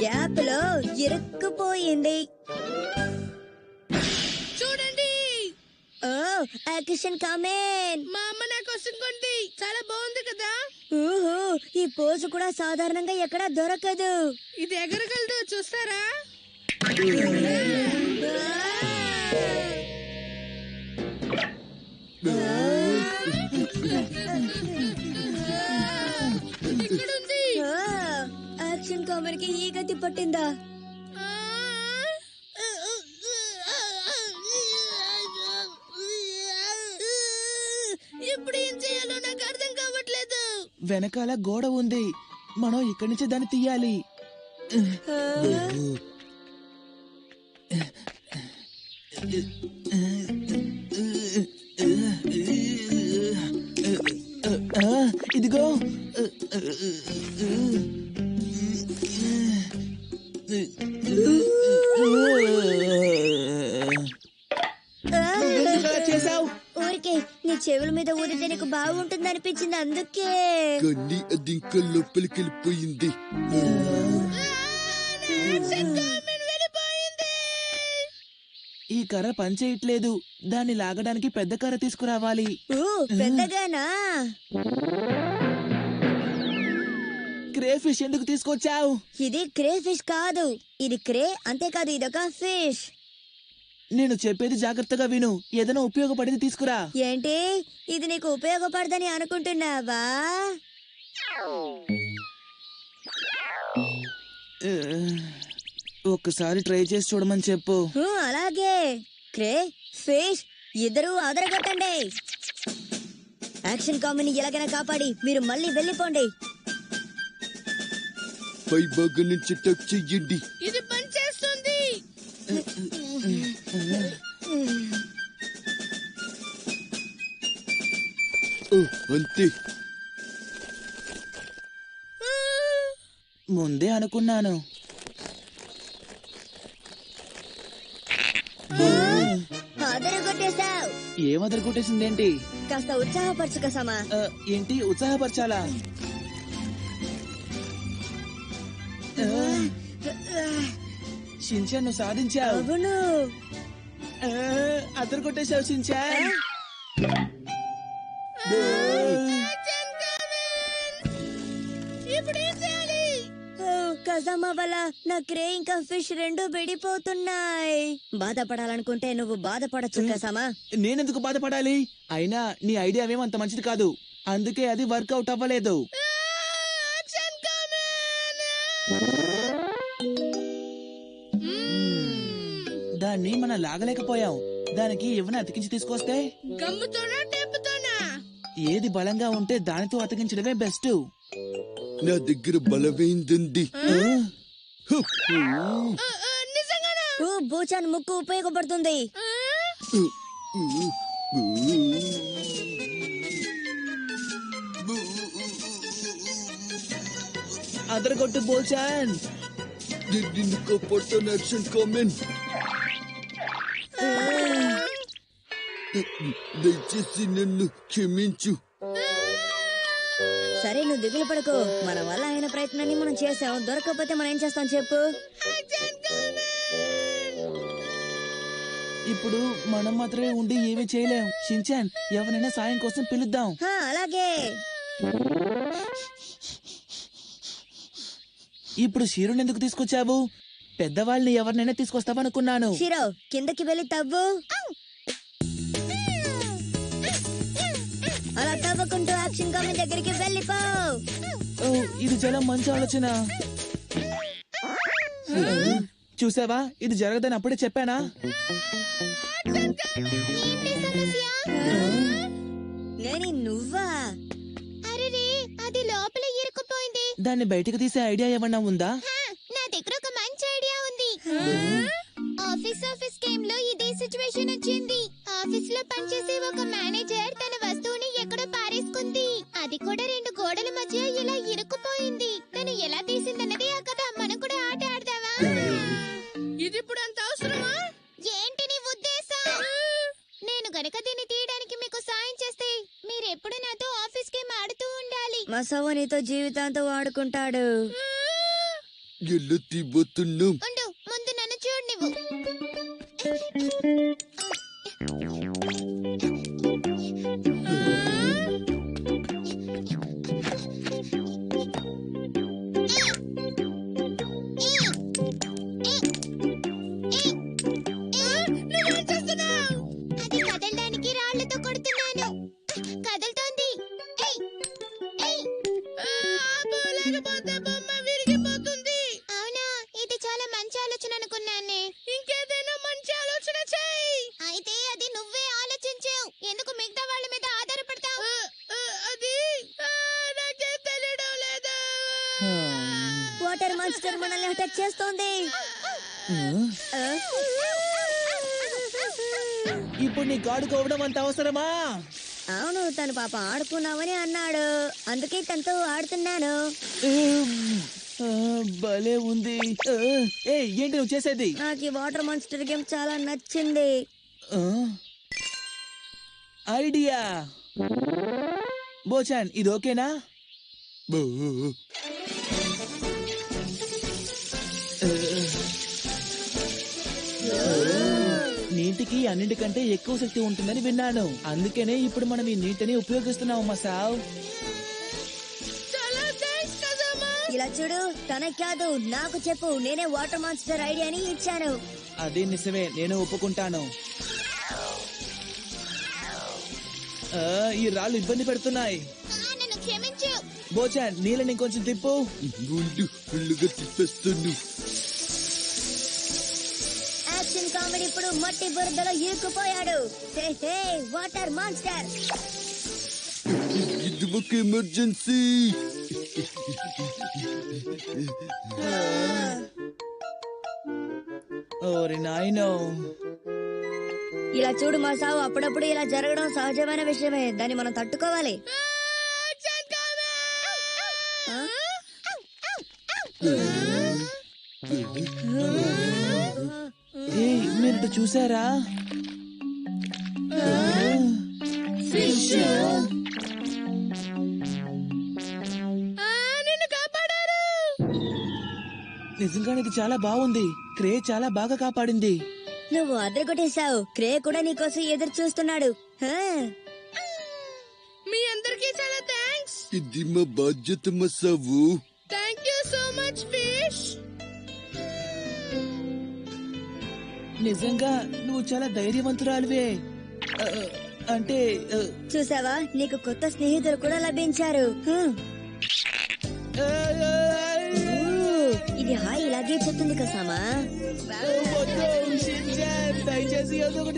గ్యాప్లో ఇరుక్కుపోయింది. చూడండి! ఓ యాక్షన్ కామెన్. మా అమ్మ నా కోసం కొంది చాలా బాగుంది కదా? ఊహు ఈ పోజు కూడా సాధారణంగా ఎక్కడా దొరకదు. ఇది ఎగరగలదు చూస్తారా? యాక్షన్ కామెన్కి ఈ గతి పట్టిందా? ఇప్పుడు ఏం చేయాలో నాకు అర్థం కావట్లేదు. వెనకాల గోడ ఉంది. మనం ఇక్కడి నుంచి దాన్ని తీయాలి. ఇదిగో. చేసావు ఊరికే నీ చెవుల మీద ఊదితే నీకు బాగుంటుంది అనిపించింది అందుకే. కానీ అది ఇంకా లోపలికి వెళ్ళిపోయింది ఈ కర్ర పనిచేయట్లేదు. దాన్ని లాగడానికి పెద్ద కర్ర తీసుకురావాలి. పెద్దగానా? క్రే ఫిష్ ఎందుకు తీసుకొచ్చావు? ఇది క్రే ఫిష్ కాదు. ఇది క్రే అంతేకాదు ఇదొక ఫిష్. నేను చెప్పేది జాగ్రత్తగా విను. ఏదైనా ఉపయోగపడేది తీసుకురా. ఏంటి? ఇది నీకు ఉపయోగపడదని అనుకుంటున్నావా? ఒక్కసారి ట్రై చేసి చూడమని చెప్పు. అలాగే. క్రే ఫిష్ ఇద్దరు అదరగొట్టండి యాక్షన్ కామెడీ ఎలాగైనా కాపాడి మీరు మళ్ళీ వెళ్ళిపోండి. పై భాగం నుంచి టచ్ చెయ్యండి. ఇది పని చేస్తుంది ఓ అంతే. ముందే అనుకున్నాను. అదరగొట్టేశావు ఏం అదరగొట్టేసిందేంటి కాస్త ఉత్సాహపరచు కసమా ఆ, ఏంటి? ఉత్సాహపరచాలా? షించాన్ సాధించావు. అవును. ఏం చేయాలి ఓ, కజామా వల్ల నా క్రే ఇంకా ఫిష్ రెండు విడిపోతున్నాయి. బాధపడాలనుకుంటే నువ్వు బాధపడచ్చు కసమా నేనెందుకు బాధపడాలి? అయినా నీ ఐడియా ఏమీ అంత మంచిది కాదు. అందుకే అది వర్కౌట్ అవ్వలేదు. దాన్ని మనం లాగలేకపోయాం. దానికి ఏమైనా అతికించి తీసుకొస్తే? గమ్ముతోనా టేపుతోనా? ఏది బలంగా ఉంటే దానితో అతికించడమే బెస్ట్. నా దగ్గర బలమైందండి. బూచాన్ ముక్కు ఉపయోగపడుతుంది? అదరగొట్టు బోల్చాన్ నేను నిన్ను కాపాడుతాను యాక్షన్ కామెంట్ దయచేసి నన్ను క్షమించు. సరే నువ్వు దిగులు పడకు. మన వల్ల అయిన ప్రయత్నాన్ని మనం చేసాం దొరకకపోతే మనం ఏం చేస్తాం చెప్పు? ఇప్పుడు మనం మాత్రమే ఉండి ఏమీ చేయలేం. షించాన్ ఎవరైనా సాయం కోసం పిలుద్దాం. హా, అలాగే. ఇప్పుడు షీరుని ఎందుకు తీసుకొచ్చావు? పెద్దవాళ్ళని ఎవరినైనా తీసుకొస్తావనుకున్నాను. షిరో కిందకి వెళ్ళి తవ్వు. అలా తవ్వకుంటూ యాక్షన్ కామెంట్ దగ్గరికి వెళ్ళిపో. ఓ, ఇది చాలా మంచి ఆలోచన. చూసావా? ఇది జరగదని అప్పుడే చెప్పానా? నేను నువ్వా? అరెరే అది లోపల ఇరుక్కుపోయింది. దాన్ని బయటకు తీసే ఐడియా ఏమన్నా ఉందా? ఆఫీస్ ఆఫీస్ గేమ్లో ఇదే సిచ్యువేషన్ వచ్చింది. ఆఫీస్లో పనిచేసే ఒక మేనేజర్ తన వస్తువుని ఎక్కడో పారేసుకుంది. అది కూడా రెండు గోడల మధ్య ఇలా ఇరుక్కుపోయింది. తను ఎలా తీసిందన్నది ఆ కథ. మనం కూడా ఆట ఆడదావా ఇది ఇప్పుడు అంత అవసరమా? ఏంటి నీ ఉద్దేశం? నేను గనక దీన్ని తీయడానికి మీకు సాయం చేస్తే మీరు ఎప్పుడు నాతో ఆఫీస్ గేమ్ ఆడుతూ ఉండాలి. మసవ నీతో జీవితాంతం వాడుకుంటాడు ఎలా తీబోతున్నాం నన్ను మాన్స్టర్ మనల్ని అటాక్ చేస్తోంది? ఇప్పుడు నీ గాడు కోవడం అంత అవసరమా? అవును తను పాప ఆడుకున్నావని అన్నాడు. అందుకే తనతో ఆడుతున్నాను. భలే ఉంది. ఏయ్ ఏంటి నువ్వు చేసేది? నాకు ఈ వాటర్ మాన్స్టర్ గేమ్ చాలా నచ్చింది? ఐడియా! బోచాన్ ఇది ఓకేనా? నీటికి అన్నిటికంటే ఎక్కువ శక్తి ఉంటుందని విన్నాను. అందుకనే ఇప్పుడు మనం ఈ నీటిని ఉపయోగిస్తున్నాం మసావ్ ఇలా చూడు తనకి కాదు నాకు చెప్పు నేనే వాటర్ మాన్స్టర్ ఐడియాని ఇచ్చాను. అది నిజమే నేను ఒప్పుకుంటాను. ఆ, ఈ రాళ్ళు ఇబ్బంది పెడుతున్నాయి. ఆ, నన్ను క్షమించు. బోచాన్ నీళ్ళని కొంచెం తిప్పు. తిప్పేస్తాను ఇప్పుడు మట్టి బురదలో హే వాటర్ మాన్స్టర్. ఇది ఒక ఎమర్జెన్సీ. ఓరి నాయనో. ఇలా చూడు మా సావు అప్పుడప్పుడు ఇలా జరగడం సహజమైన విషయమే. దాన్ని మనం తట్టుకోవాలి. ఆ? మీరు ఇటు చూసారా? ఆ, నిన్ను కాపాడారు నిజంగానే ఇది చాలా బాగుంది. క్రే చాలా బాగా కాపాడింది. నువ్వు అద్దరుకొట్టేశావు క్రే కూడా నీకోసం ఎదురు చూస్తున్నాడు. మీ అందరికీ చాలా థ్యాంక్స్ ఇది మా బాధ్యత మసావు thank you so much fish నిజంగా నువ్వు చాలా ధైర్యవంతురాలివే. అంటే చూసావా? నీకు కొత్త స్నేహితులు కూడా లభించారు. ఇది హాయ్ ఇలాగే చెప్తుంది కసామా దయచేసి